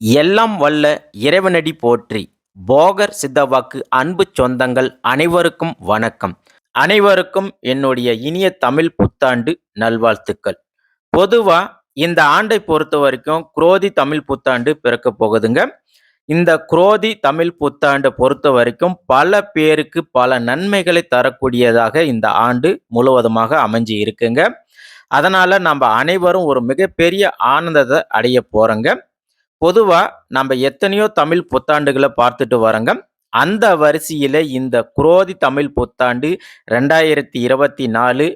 எல்லாம் வல்ல இறைவனடி போற்றி. போகர் சித்தவாக்கு அன்பு சொந்தங்கள் அனைவருக்கும் வணக்கம். அனைவருக்கும் என்னுடைய இனிய தமிழ் புத்தாண்டு நல்வாழ்த்துக்கள். பொதுவா இந்த ஆண்டை பொறுத்த வரைக்கும் குரோதி தமிழ் புத்தாண்டு பிறக்க போகுதுங்க. இந்த குரோதி தமிழ் புத்தாண்டை பொறுத்த வரைக்கும் பல பேருக்கு பல நன்மைகளை தரக்கூடியதாக இந்த ஆண்டு முழுவதுமாக அமைஞ்சு இருக்குங்க. அதனால நம்ம அனைவரும் ஒரு மிகப்பெரிய ஆனந்தத்தை அடைய போறோங்க. பொதுவாக நம்ம எத்தனையோ தமிழ் புத்தாண்டுகளை பார்த்துட்டு வரோங்க. அந்த வரிசையில் இந்த குரோதி தமிழ் புத்தாண்டு ரெண்டாயிரத்தி இருபத்தி நாலு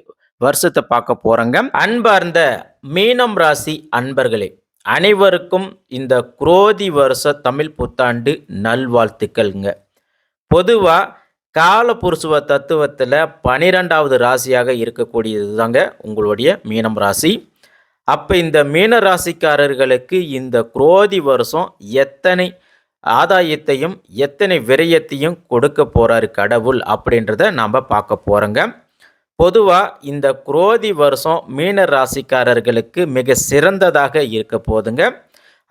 வருஷத்தை பார்க்க போகிறோங்க அன்பார்ந்த மீனம் ராசி அன்பர்களே அனைவருக்கும் இந்த குரோதி வருஷ தமிழ் புத்தாண்டு நல்வாழ்த்துக்கள்ங்க. பொதுவாக காலபுருஷுவ தத்துவத்தில் பனிரெண்டாவது ராசியாக இருக்கக்கூடியது தாங்க உங்களுடைய மீனம் ராசி. அப்போ இந்த மீன ராசிக்காரர்களுக்கு இந்த குரோதி வருஷம் எத்தனை ஆதாயத்தையும் எத்தனை விரயத்தையும் கொடுக்க போகிறாரு கடவுள் அப்படின்றத நாம் பார்க்க போகிறோங்க பொதுவாக இந்த குரோதி வருஷம் மீன ராசிக்காரர்களுக்கு மிக சிறந்ததாக இருக்க போதுங்க.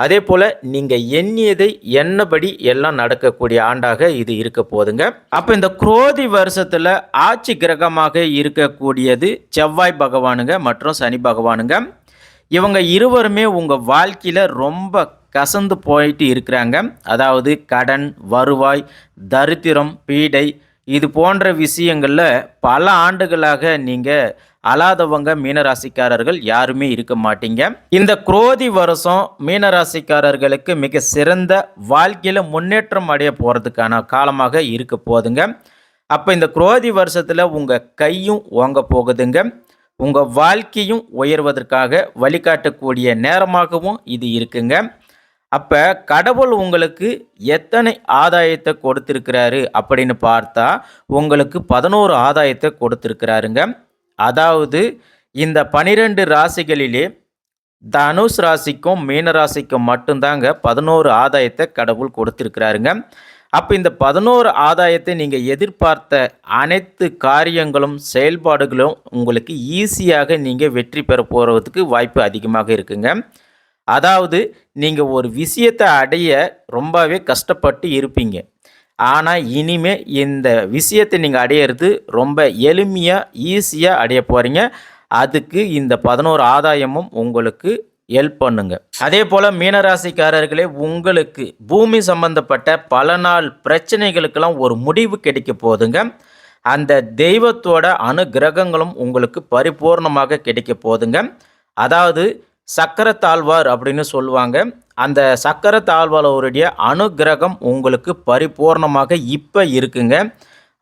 அதே போல் நீங்கள் எண்ணியதை என்னபடி எல்லாம் நடக்கக்கூடிய ஆண்டாக இது இருக்க போதுங்க. அப்போ இந்த குரோதி வருஷத்தில் ஆட்சி கிரகமாக இருக்கக்கூடியது செவ்வாய் பகவானுங்க மற்றும் சனி பகவானுங்க. இவங்க இருவருமே உங்கள் வாழ்க்கையில் ரொம்ப கசந்து போயிட்டு இருக்கிறாங்க. அதாவது கடன் வருவாய் தரித்திரம் பீடை இது போன்ற விஷயங்களில் பல ஆண்டுகளாக நீங்கள் அலாதவங்க மீனராசிக்காரர்கள் யாருமே இருக்க மாட்டீங்க. இந்த குரோதி வருஷம் மீனராசிக்காரர்களுக்கு மிக சிறந்த வாழ்க்கையில் முன்னேற்றம் அடைய போகிறதுக்கான காலமாக இருக்க போதுங்க. அப்போ இந்த குரோதி வருஷத்தில் உங்கள் கையும் ஓங்க போகுதுங்க. உங்கள் வாழ்க்கையும் உயர்வதற்காக வழிகாட்டக்கூடிய நேரமாகவும் இது இருக்குங்க. அப்போ கடவுள் உங்களுக்கு எத்தனை ஆதாயத்தை கொடுத்துருக்கிறாரு அப்படின்னு பார்த்தா உங்களுக்கு பதினோரு ஆதாயத்தை கொடுத்துருக்கிறாருங்க. அதாவது இந்த பனிரெண்டு ராசிகளிலே தனுஷ் ராசிக்கும் மீன ராசிக்கும் மட்டும்தாங்க பதினோரு ஆதாயத்தை கடவுள் கொடுத்துருக்கிறாருங்க. அப்போ இந்த பதினோரு ஆதாயத்தை நீங்கள் எதிர்பார்த்த அனைத்து காரியங்களும் செயல்பாடுகளும் உங்களுக்கு ஈஸியாக நீங்கள் வெற்றி பெற போகிறதுக்கு வாய்ப்பு அதிகமாக இருக்குங்க. அதாவது நீங்கள் ஒரு விஷயத்தை அடைய ரொம்பவே கஷ்டப்பட்டு இருப்பீங்க. ஆனால் இனிமே இந்த விஷயத்தை நீங்கள் அடையிறது ரொம்ப எளிமையாக ஈஸியாக அடைய போகிறீங்க அதுக்கு இந்த பதினோரு ஆதாயமும் உங்களுக்கு ஹெல்ப் பண்ணுங்க. அதே போல் மீனராசிக்காரர்களே உங்களுக்கு பூமி சம்பந்தப்பட்ட பல நாள் பிரச்சனைகளுக்கெல்லாம் ஒரு முடிவு கிடைக்க போதுங்க. அந்த தெய்வத்தோட அனுகிரகங்களும் உங்களுக்கு பரிபூர்ணமாக கிடைக்க போதுங்க. அதாவது சக்கரத்தாழ்வார் அப்படின்னு சொல்லுவாங்க. அந்த சக்கரத்தாழ்வாரோருடைய அனுகிரகம் உங்களுக்கு பரிபூர்ணமாக இப்போ இருக்குங்க.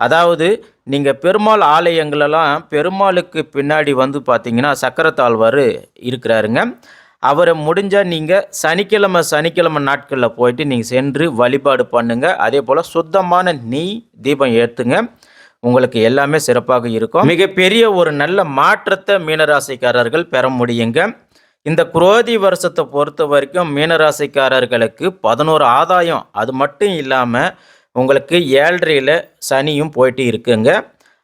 அதாவது நீங்கள் பெருமாள் ஆலயங்களெல்லாம் பெருமாளுக்கு பின்னாடி வந்து பார்த்தீங்கன்னா சக்கரத்தாழ்வார் இருக்கிறாருங்க. அவரை முடிஞ்சால் நீங்கள் சனிக்கிழமை சனிக்கிழமை நாட்களில் போயிட்டு நீங்கள் சென்று வழிபாடு பண்ணுங்கள் அதே போல் சுத்தமான நெய் தீபம் ஏற்றுங்க உங்களுக்கு எல்லாமே சிறப்பாக இருக்கும். மிகப்பெரிய ஒரு நல்ல மாற்றத்தை மீனராசிக்காரர்கள் பெற முடியுங்க. இந்த குரோதி வருஷத்தை பொறுத்த வரைக்கும் மீனராசிக்காரர்களுக்கு பதினோரு ஆதாயம். அது மட்டும் இல்லாமல் உங்களுக்கு ஏழ்றையில் சனியும் போயிட்டு இருக்குங்க.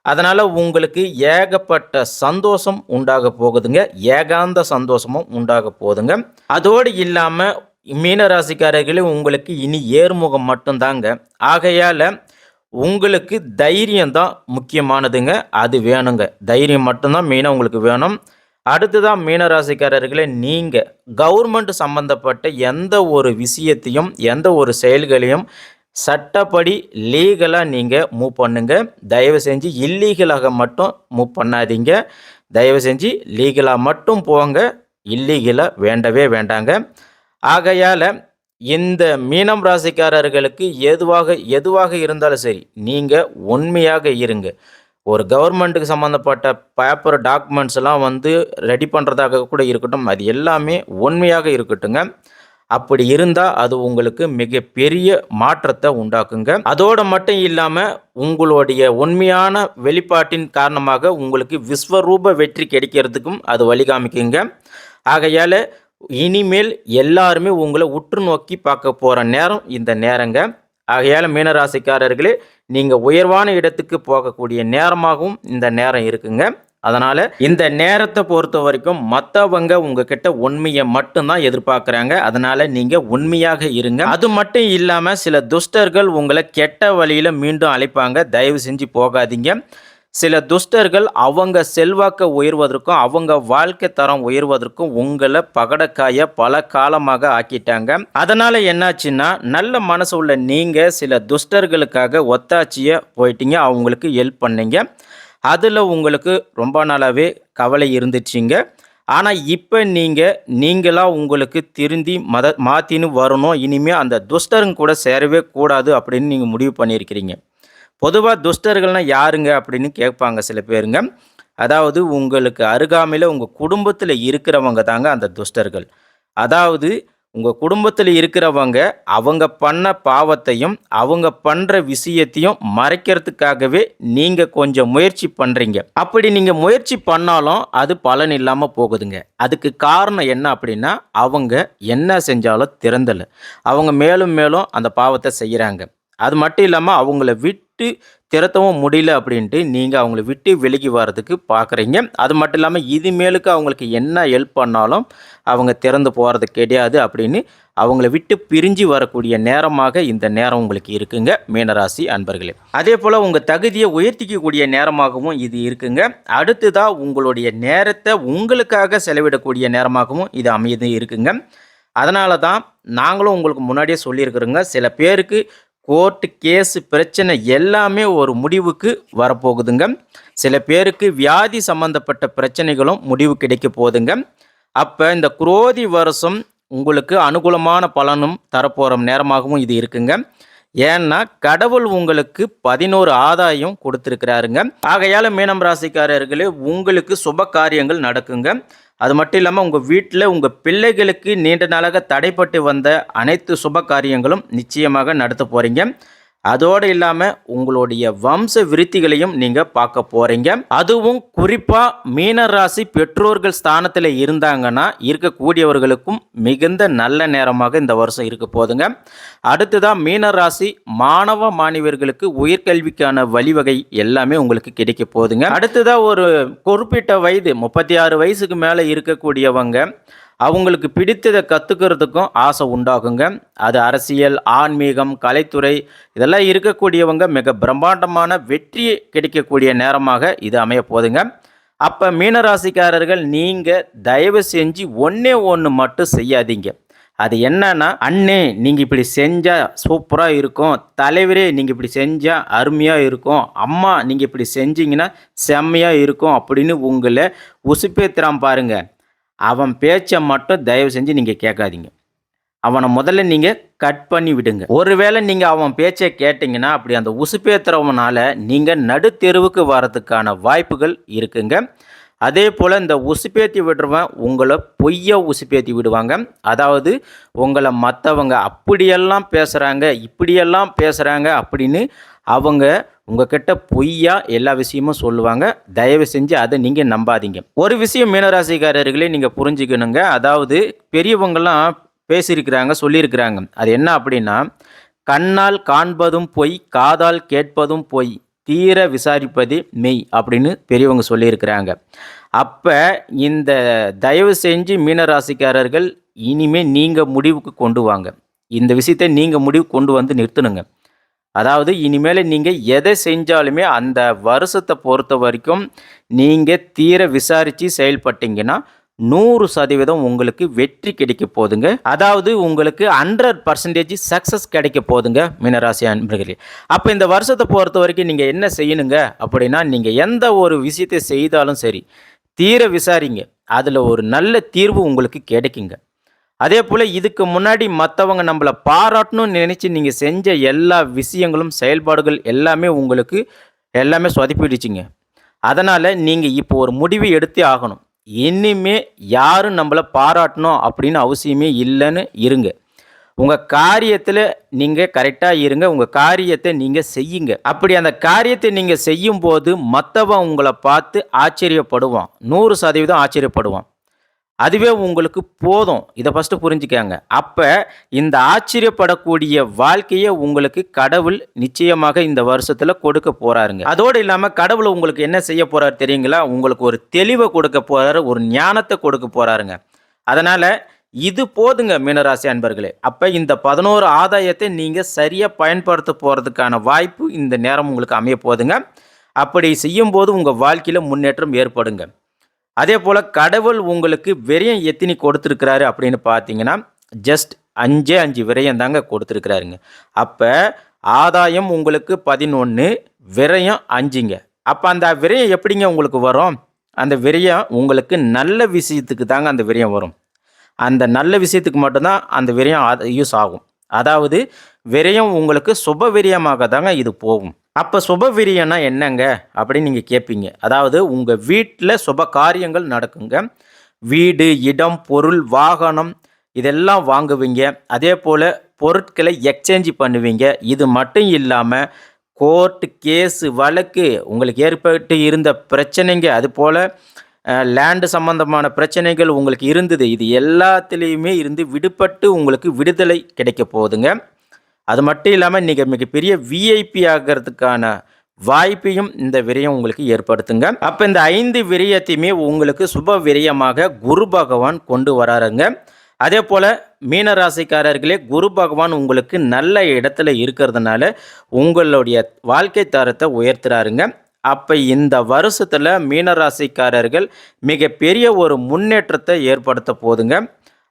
அதனால் உங்களுக்கு ஏகப்பட்ட சந்தோஷம் உண்டாக போகுதுங்க. ஏகாந்த சந்தோஷமும் உண்டாக போகுதுங்க. அதோடு இல்லாமல் மீனராசிக்காரர்களே உங்களுக்கு இனி ஏர்முகம் மட்டும்தாங்க. ஆகையால் உங்களுக்கு தைரியம் தான் முக்கியமானதுங்க. அது வேணுங்க. தைரியம் மட்டும்தான் மீனை உங்களுக்கு வேணும். அடுத்ததான் மீனராசிக்காரர்களே நீங்கள் கவர்மெண்ட் சம்மந்தப்பட்ட எந்த ஒரு விஷயத்தையும் எந்த ஒரு செயல்களையும் சட்டப்படி லீகலாக நீங்கள் மூவ் பண்ணுங்கள் தயவு செஞ்சு இல்லீகலாக மட்டும் மூவ் பண்ணாதீங்க. தயவு செஞ்சு லீகலாக மட்டும் போங்க. இல்லீகலாக வேண்டவே வேண்டாங்க. ஆகையால் இந்த மீனம் ராசிக்காரர்களுக்கு எதுவாக எதுவாக இருந்தாலும் சரி நீங்கள் உண்மையாக இருங்க. ஒரு கவர்மெண்ட்டுக்கு சம்மந்தப்பட்ட பேப்பர் டாக்குமெண்ட்ஸ் எல்லாம் வந்து ரெடி பண்ணுறதாக கூட இருக்கட்டும் அது எல்லாமே உண்மையாக இருக்கட்டுங்க. அப்படி இருந்தால் அது உங்களுக்கு மிகப்பெரிய மாற்றத்தை உண்டாக்குங்க. அதோடு மட்டும் இல்லாமல் உங்களுடைய உண்மையான வெளிப்பாட்டின் காரணமாக உங்களுக்கு விஸ்வரூப வெற்றி கிடைக்கிறதுக்கும் அது வழிகாமிக்குங்க. ஆகையால் இனிமேல் எல்லாருமே உங்களை உற்று நோக்கி பார்க்க போகிற நேரம் இந்த நேரங்க. ஆகையால் மீனராசிக்காரர்களே நீங்கள் உயர்வான இடத்துக்கு போகக்கூடிய நேரமாகவும் இந்த நேரம் இருக்குங்க. அதனால இந்த நேரத்தை பொறுத்த வரைக்கும் மற்றவங்க உங்ககிட்ட உண்மையை மட்டும்தான் எதிர்பார்க்குறாங்க. அதனால நீங்க உண்மையாக இருங்க. அது மட்டும் இல்லாம சில துஷ்டர்கள் உங்களை கெட்ட வழியில மீண்டும் அழைப்பாங்க. தயவு செஞ்சு போகாதீங்க. சில துஷ்டர்கள் அவங்க செல்வாக்கை உயர்வதற்கும் அவங்க வாழ்க்கை தரம் உயர்வதற்கும் உங்களை பகடக்காய பல காலமாக ஆக்கிட்டாங்க. அதனால என்னாச்சுன்னா நல்ல மனசு உள்ள நீங்க சில துஷ்டர்களுக்காக ஒத்தாச்சிய போயிட்டீங்க. அவங்களுக்கு ஹெல்ப் பண்ணீங்க. அதில் உங்களுக்கு ரொம்ப நாளாகவே கவலை இருந்துச்சுங்க. ஆனால் இப்போ நீங்கள் நீங்களாக உங்களுக்கு திருந்தி மத மாற்றின்னு வரணும். இனிமேல் அந்த துஷ்டருங்க கூட சேரவே கூடாது அப்படின்னு நீங்கள் முடிவு பண்ணியிருக்கிறீங்க. பொதுவாக துஷ்டர்கள்னால் யாருங்க அப்படின்னு கேட்பாங்க சில பேருங்க. அதாவது உங்களுக்கு அருகாமையில் உங்கள் குடும்பத்தில் இருக்கிறவங்க தாங்க அந்த துஷ்டர்கள். அதாவது உங்கள் குடும்பத்தில் இருக்கிறவங்க அவங்க பண்ண பாவத்தையும் அவங்க பண்ணுற விஷயத்தையும் மறைக்கிறதுக்காகவே நீங்கள் கொஞ்சம் முயற்சி பண்ணுறீங்க அப்படி நீங்கள் முயற்சி பண்ணாலும் அது பலன் இல்லாமல் போகுதுங்க. அதுக்கு காரணம் என்ன அப்படின்னா அவங்க என்ன செஞ்சாலும் திறந்தலை. அவங்க மேலும் மேலும் அந்த பாவத்தை செய்கிறாங்க அது மட்டும் இல்லாமல் அவங்கள விட்டு திரத்தவும் முடியல அப்படின்ட்டு நீங்கள் அவங்கள விட்டு விலகி வர்றதுக்கு பார்க்குறீங்க அது மட்டும் இல்லாமல் இது மேலுக்கு அவங்களுக்கு என்ன ஹெல்ப் பண்ணாலும் அவங்க திறந்து போகிறது கிடையாது அப்படின்னு அவங்கள விட்டு பிரிஞ்சு வரக்கூடிய நேரமாக இந்த நேரம் உங்களுக்கு இருக்குங்க மீனராசி அன்பர்களே. அதே போல் உங்கள் தகுதியை உயர்த்திக்கக்கூடிய நேரமாகவும் இது இருக்குங்க. அடுத்ததாக உங்களுடைய நேரத்தை உங்களுக்காக செலவிடக்கூடிய நேரமாகவும் இது அமையது இருக்குங்க. அதனால தான் நாங்களும் உங்களுக்கு முன்னாடியே சொல்லியிருக்கிறோங்க. சில பேருக்கு கோர்ட்டு கேஸு பிரச்சனை எல்லாமே ஒரு முடிவுக்கு வரப்போகுதுங்க. சில பேருக்கு வியாதி சம்பந்தப்பட்ட பிரச்சனைகளும் முடிவு கிடைக்க போகுதுங்க. அப்போ இந்த குரோதி வருஷம் உங்களுக்கு அனுகூலமான பலனும் தரப்போகிற நேரமாகவும் இது இருக்குங்க. ஏன்னா கடவுள் உங்களுக்கு பதினோரு ஆதாயம் கொடுத்துருக்கிறாருங்க. ஆகையால் மீனம் ராசிக்காரர்களே உங்களுக்கு சுப காரியங்கள் நடக்குங்க. அது மட்டும் இல்லாமல் உங்கள் வீட்டில் உங்கள் பிள்ளைகளுக்கு நீண்ட நாளாக தடைப்பட்டு வந்த அனைத்து சுப காரியங்களும் நிச்சயமாக நடத்த போகிறீங்க அதோடு இல்லாமல் உங்களுடைய வம்ச விருத்திகளையும் நீங்கள் பார்க்க போகிறீங்க அதுவும் குறிப்பாக மீனராசி பெற்றோர்கள் ஸ்தானத்தில் இருந்தாங்கன்னா இருக்கக்கூடியவர்களுக்கும் மிகுந்த நல்ல நேரமாக இந்த வருஷம் இருக்க போதுங்க. அடுத்ததாக மீனராசி மாணவ மாணவியர்களுக்கு உயர்கல்விக்கான வழிவகை எல்லாமே உங்களுக்கு கிடைக்க போகுதுங்க அடுத்ததாக ஒரு குறிப்பிட்ட வயது முப்பத்தி ஆறு வயசுக்கு மேலே இருக்கக்கூடியவங்க அவங்களுக்கு பிடித்ததை கற்றுக்கிறதுக்கும் ஆசை உண்டாகுங்க. அது அரசியல் ஆன்மீகம் கலைத்துறை இதெல்லாம் இருக்கக்கூடியவங்க மிக பிரம்மாண்டமான வெற்றி கிடைக்கக்கூடிய நேரமாக இது அமைய போதுங்க அப்போ மீனராசிக்காரர்கள் நீங்கள் தயவு செஞ்சு ஒன்றே ஒன்று மட்டும் செய்யாதீங்க. அது என்னன்னா அண்ணே நீங்கள் இப்படி செஞ்சால் சூப்பராக இருக்கும். தலைவரே நீங்கள் இப்படி செஞ்சால் அருமையாக இருக்கும். அம்மா நீங்கள் இப்படி செஞ்சீங்கன்னா செம்மையாக இருக்கும் அப்படின்னு உங்களை உசுப்பேத்துறான் பாருங்கள் அவன் பேச்சை மட்டும் தயவு செஞ்சு நீங்கள் கேட்காதீங்க. அவனை முதல்ல நீங்கள் கட் பண்ணி விடுங்க. ஒருவேளை நீங்கள் அவன் பேச்சை கேட்டிங்கன்னா அப்படி அந்த உசுப்பேத்துறவனால நீங்கள் நடுத்தெருவுக்கு வர்றதுக்கான வாய்ப்புகள் இருக்குங்க. அதே போல் இந்த உசுப்பேத்தி விடுறவன் உங்களை பொய்யா உசுப்பேத்தி விடுவாங்க. அதாவது உங்களை மற்றவங்க அப்படியெல்லாம் பேசுகிறாங்க இப்படியெல்லாம் பேசுகிறாங்க அப்படின்னு அவங்க உங்ககிட்ட பொய்யா எல்லா விஷயமும் சொல்லுவாங்க. தயவு செஞ்சு அதை நீங்கள் நம்பாதீங்க. ஒரு விஷயம் மீனராசிக்காரர்களே நீங்கள் புரிஞ்சுக்கணுங்க. அதாவது பெரியவங்கெல்லாம் பேசியிருக்கிறாங்க சொல்லியிருக்கிறாங்க. அது என்ன அப்படின்னா கண்ணால் காண்பதும் பொய் காதால் கேட்பதும் பொய் தீர விசாரிப்பது மெய் அப்படின்னு பெரியவங்க சொல்லியிருக்கிறாங்க. அப்போ இந்த தயவு செஞ்சு மீனராசிக்காரர்கள் இனிமே நீங்கள் முடிவுக்கு கொண்டு வாங்க. இந்த விஷயத்தை நீங்கள் முடிவு கொண்டு வந்து நிறுத்தணுங்க. அதாவது இனிமேல் நீங்கள் எதை செஞ்சாலுமே அந்த வருஷத்தை பொறுத்த வரைக்கும் நீங்கள் தீர விசாரித்து செயல்பட்டீங்கன்னா நூறு சதவீதம் உங்களுக்கு வெற்றி கிடைக்க போதுங்க. அதாவது உங்களுக்கு ஹண்ட்ரட் பர்சன்டேஜ் சக்ஸஸ் கிடைக்க போதுங்க மீனராசி அன்பர்களே. அப்போ இந்த வருஷத்தை பொறுத்த வரைக்கும் நீங்கள் என்ன செய்யணுங்க? அப்படின்னா நீங்கள் எந்த ஒரு விஷயத்தை செய்தாலும் சரி தீர விசாரிங்க. அதில் ஒரு நல்ல தீர்வு உங்களுக்கு கிடைக்குங்க. அதே போல் இதுக்கு முன்னாடி மற்றவங்க நம்மளை பாராட்டணும்னு நினச்சி நீங்கள் செஞ்ச எல்லா விஷயங்களும் செயல்பாடுகள் எல்லாமே உங்களுக்கு எல்லாமே சொதப்பிடுச்சிங்க. அதனால் நீங்கள் இப்போ ஒரு முடிவு எடுத்தே ஆகணும். இனிமே யாரும் நம்மளை பாராட்டணும் அப்படின்னு அவசியமே இல்லைன்னு இருங்க. உங்கள் காரியத்தில் நீங்கள் கரெக்டாக இருங்க உங்கள் காரியத்தை நீங்கள் செய்யுங்க. அப்படி அந்த காரியத்தை நீங்கள் செய்யும்போது மற்றவன் உங்களை பார்த்து ஆச்சரியப்படுவான். நூறு சதவீதம் ஆச்சரியப்படுவான். அதுவே உங்களுக்கு போதும். இதை ஃபஸ்ட்டு புரிஞ்சுக்கங்க. அப்போ இந்த ஆச்சரியப்படக்கூடிய வாழ்க்கையை உங்களுக்கு கடவுள் நிச்சயமாக இந்த வருஷத்தில் கொடுக்க போகிறாருங்க அதோடு இல்லாமல் கடவுள் உங்களுக்கு என்ன செய்ய போகிறாரு தெரியுங்களா? உங்களுக்கு ஒரு தெளிவை கொடுக்க போகிறாரு ஒரு ஞானத்தை கொடுக்க போகிறாருங்க அதனால் இது போதுங்க மீனராசி அன்பர்களே. அப்போ இந்த பதினோரு ஆதாயத்தை நீங்கள் சரியாக பயன்படுத்த போகிறதுக்கான வாய்ப்பு இந்த நேரம் உங்களுக்கு அமைய போதுங்க. அப்படி செய்யும்போது உங்கள் வாழ்க்கையில் முன்னேற்றம் ஏற்படுங்க. அதே போல் கடவுள் உங்களுக்கு விரயம் எத்தினி கொடுத்துருக்கிறாரு அப்படின்னு பார்த்தீங்கன்னா ஜஸ்ட் அஞ்சே அஞ்சு விரயம் தாங்க கொடுத்துருக்கிறாருங்க. அப்போ ஆதாயம் உங்களுக்கு பதினொன்று விரயம் அஞ்சுங்க. அப்போ அந்த விரயம் எப்படிங்க உங்களுக்கு வரும்? அந்த விரயம் உங்களுக்கு நல்ல விஷயத்துக்கு தாங்க அந்த விரயம் வரும். அந்த நல்ல விஷயத்துக்கு மட்டும்தான் அந்த விரயம் யூஸ் ஆகும். அதாவது விரயம் உங்களுக்கு சுப விரயமாக தாங்க இது போகும். அப்போ சுப விரியம்னா என்னங்க? அப்படின்னு நீங்கள் கேட்பீங்க அதாவது உங்கள் வீட்டில் சுப காரியங்கள் நடக்குங்க. வீடு இடம் பொருள் வாகனம் இதெல்லாம் வாங்குவீங்க. அதே போல் பொருட்களை எக்ஸ்சேஞ்ச் பண்ணுவீங்க. இது மட்டும் இல்லாமல் கோர்ட்டு கேஸு வழக்கு உங்களுக்கு ஏற்பட்டு இருந்த பிரச்சனைங்க. அது போல் லேண்டு சம்பந்தமான பிரச்சனைகள் உங்களுக்கு இருந்தது. இது எல்லாத்துலேயுமே இருந்து விடுபட்டு உங்களுக்கு விடுதலை கிடைக்க போகுதுங்க. அது மட்டும் இல்லாமல் நீங்கள் மிகப்பெரிய விஐபி ஆகிறதுக்கான வாய்ப்பையும் இந்த விரயம் உங்களுக்கு ஏற்படுத்துங்க. அப்போ இந்த ஐந்து விரயத்தையுமே உங்களுக்கு சுப விரயமாக குரு பகவான் கொண்டு வராருங்க. அதே போல் மீனராசிக்காரர்களே குரு பகவான் உங்களுக்கு நல்ல இடத்துல இருக்கிறதுனால உங்களுடைய வாழ்க்கை தரத்தை உயர்த்துறாருங்க. அப்போ இந்த வருஷத்தில் மீனராசிக்காரர்கள் மிகப்பெரிய ஒரு முன்னேற்றத்தை ஏற்படுத்த போதுங்க.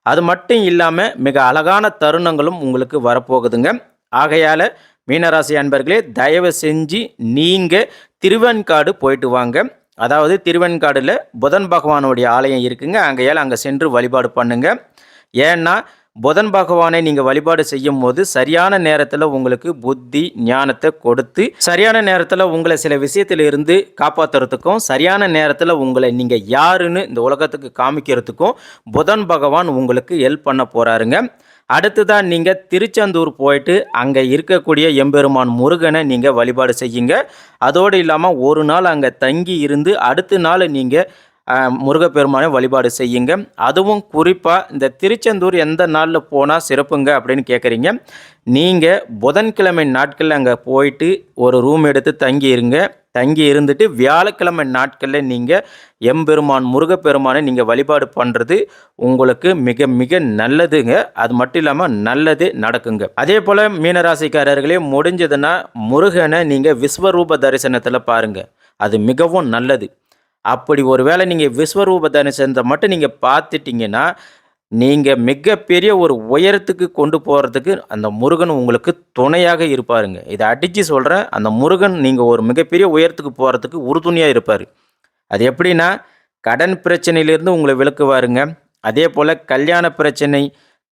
அது மட்டும் இல்லாமல் மிக அழகான தருணங்களும் உங்களுக்கு வரப்போகுதுங்க. ஆகையால் மீனராசி அன்பர்களே தயவு செஞ்சு நீங்கள் திருவெண்காடு போயிட்டு வாங்க. அதாவது திருவெண்காடில் புதன் பகவானுடைய ஆலயம் இருக்குங்க. அங்கேயால் அங்கே சென்று வழிபாடு பண்ணுங்க. ஏன்னா புதன் பகவானை நீங்கள் வழிபாடு செய்யும் போது சரியான நேரத்தில் உங்களுக்கு புத்தி ஞானத்தை கொடுத்து சரியான நேரத்தில் உங்களை சில விஷயத்தில் இருந்து காப்பாற்றுறதுக்கும் சரியான நேரத்தில் உங்களை நீங்கள் யாருன்னு இந்த உலகத்துக்கு காமிக்கிறதுக்கும் புதன் பகவான் உங்களுக்கு ஹெல்ப் பண்ண போகிறாருங்க அடுத்ததான் நீங்கள் திருச்செந்தூர் போயிட்டு அங்கே இருக்கக்கூடிய எம்பெருமான் முருகனை நீங்கள் வழிபாடு செய்யுங்க. அதோடு இல்லாமல் ஒரு நாள் அங்கே தங்கி இருந்து அடுத்த நாள் நீங்கள் முருகப்பெருமானை வழிபாடு செய்யுங்க. அதுவும் குறிப்பாக இந்த திருச்செந்தூர் எந்த நாளில் போனால் சிறப்புங்க அப்படின்னு கேட்குறீங்க நீங்கள் புதன்கிழமை நாட்களில் அங்கே போயிட்டு ஒரு ரூம் எடுத்து தங்கி இருங்க தங்கி இருந்துட்டு வியாழக்கிழமை நாட்களில் நீங்கள் எம்பெருமான் முருகப்பெருமானை நீங்கள் வழிபாடு பண்ணுறது உங்களுக்கு மிக மிக நல்லதுங்க. அது மட்டும் இல்லாமல் நல்லது நடக்குங்க. அதே போல் மீனராசிக்காரர்களே முடிஞ்சதுன்னா முருகனை நீங்கள் விஸ்வரூப தரிசனத்தில் பாருங்கள் அது மிகவும் நல்லது. அப்படி ஒரு வேளை நீங்கள் விஸ்வரூப தரிசனத்தை மட்டும் நீங்கள் பார்த்துட்டிங்கன்னா நீங்கள் மிகப்பெரிய ஒரு உயரத்துக்கு கொண்டு போகிறதுக்கு அந்த முருகன் உங்களுக்கு துணையாக இருப்பாருங்க. இதை அடித்து சொல்கிறேன் அந்த முருகன் நீங்கள் ஒரு மிகப்பெரிய உயரத்துக்கு போகிறதுக்கு உறுதுணையாக இருப்பார். அது எப்படின்னா கடன் பிரச்சனையிலேருந்து உங்களை விளக்குவாருங்க அதே போல் கல்யாண பிரச்சனை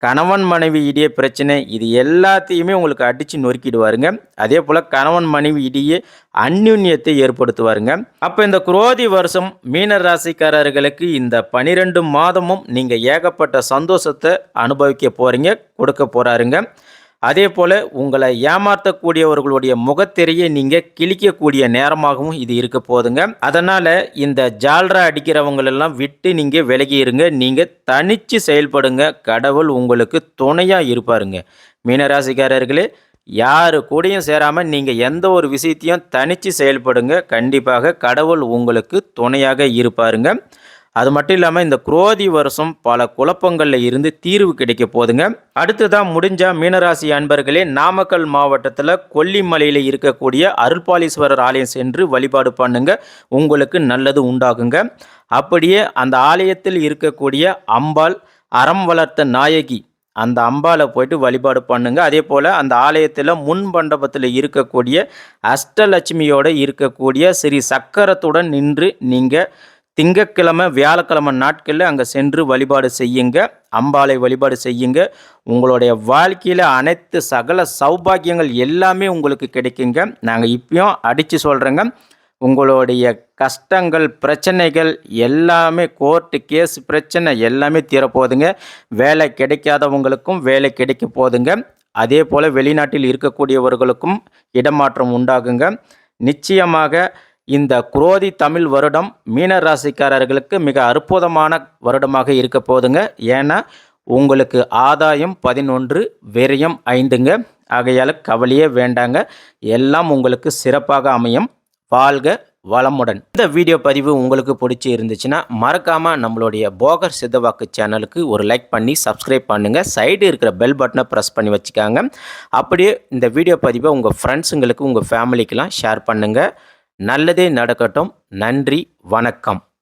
கணவன் மனைவி இடையே பிரச்சனை இது எல்லாத்தையுமே உங்களுக்கு அடித்து நொறுக்கிடுவாருங்க. அதே போல் கணவன் மனைவி இடையே அந்யுன்யத்தை ஏற்படுத்துவாருங்க. அப்போ இந்த குரோதி வருஷம் மீன ராசிக்காரர்களுக்கு இந்த பனிரெண்டு மாதமும் நீங்கள் ஏகப்பட்ட சந்தோஷத்தை அனுபவிக்க போகிறீங்க கொடுக்க போகிறாருங்க அதே போல் உங்களை ஏமாற்றக்கூடியவர்களுடைய முகத்திரையை நீங்கள் கிழிக்கக்கூடிய நேரமாகவும் இது இருக்க போதுங்க. அதனால் இந்த ஜால்ரா அடிக்கிறவங்களெல்லாம் விட்டு நீங்கள் விலகி இருங்க. நீங்கள் தனித்து செயல்படுங்க. கடவுள் உங்களுக்கு துணையாக இருப்பாருங்க. மீனராசிக்காரர்களே யாரு கூடயும் சேராமல் நீங்கள் எந்த ஒரு விஷயத்தையும் தனித்து செயல்படுங்க. கண்டிப்பாக கடவுள் உங்களுக்கு துணையாக இருப்பாருங்க. அது மட்டும் இல்லாமல் இந்த குரோதி வருஷம் பல குழப்பங்களில் இருந்து தீர்வு கிடைக்க போதுங்க அடுத்ததான் முடிஞ்சால் மீனராசி அன்பர்களே நாமக்கல் மாவட்டத்தில் கொல்லிமலையில் இருக்கக்கூடிய அருள்பாலீஸ்வரர் ஆலயம் சென்று வழிபாடு பண்ணுங்க. உங்களுக்கு நல்லது உண்டாகுங்க. அப்படியே அந்த ஆலயத்தில் இருக்கக்கூடிய அம்பாள் அறம் வளர்த்த நாயகி அந்த அம்பாவை போயிட்டு வழிபாடு பண்ணுங்க. அதே போல் அந்த ஆலயத்தில் முன் மண்டபத்தில் இருக்கக்கூடிய அஷ்டலட்சுமியோடு இருக்கக்கூடிய ஸ்ரீ சக்கரத்துடன் நின்று நீங்கள் திங்கக்கிழமை வியாழக்கிழமை நாட்களில் அங்கே சென்று வழிபாடு செய்யுங்க. அம்பாலை வழிபாடு செய்யுங்க. உங்களுடைய வாழ்க்கையில் அனைத்து சகல சௌபாகியங்கள் எல்லாமே உங்களுக்கு கிடைக்குங்க. நாங்கள் இப்பயும் அடித்து சொல்கிறேங்க உங்களுடைய கஷ்டங்கள் பிரச்சனைகள் எல்லாமே கோர்ட்டு கேஸ் பிரச்சனை எல்லாமே தீரப்போகுதுங்க. வேலை கிடைக்காதவங்களுக்கும் வேலை கிடைக்க போகுதுங்க. அதே போல் வெளிநாட்டில் இருக்கக்கூடியவர்களுக்கும் இடமாற்றம் உண்டாகுங்க. நிச்சயமாக இந்த குரோதி தமிழ் வருடம் மீன ராசிக்காரர்களுக்கு மிக அற்புதமான வருடமாக இருக்க போதுங்க. ஏன்னா உங்களுக்கு ஆதாயம் பதினொன்று விரயம் ஐந்துங்க. ஆகையால் கவலையே வேண்டாங்க. எல்லாம் உங்களுக்கு சிறப்பாக அமையும். வாழ்க வளமுடன். இந்த வீடியோ பதிவு உங்களுக்கு பிடிச்சி இருந்துச்சுன்னா மறக்காமல் நம்மளுடைய போகர் சித்தவாக்கு சேனலுக்கு ஒரு லைக் பண்ணி சப்ஸ்கிரைப் பண்ணுங்கள் சைடு இருக்கிற பெல் பட்டனை ப்ரெஸ் பண்ணி வச்சுக்காங்க. அப்படியே இந்த வீடியோ பதிவை உங்கள் ஃப்ரெண்ட்ஸுங்களுக்கு உங்கள் ஃபேமிலிக்கெலாம் ஷேர் பண்ணுங்கள் நல்லதே நடக்கட்டும். நன்றி வணக்கம்.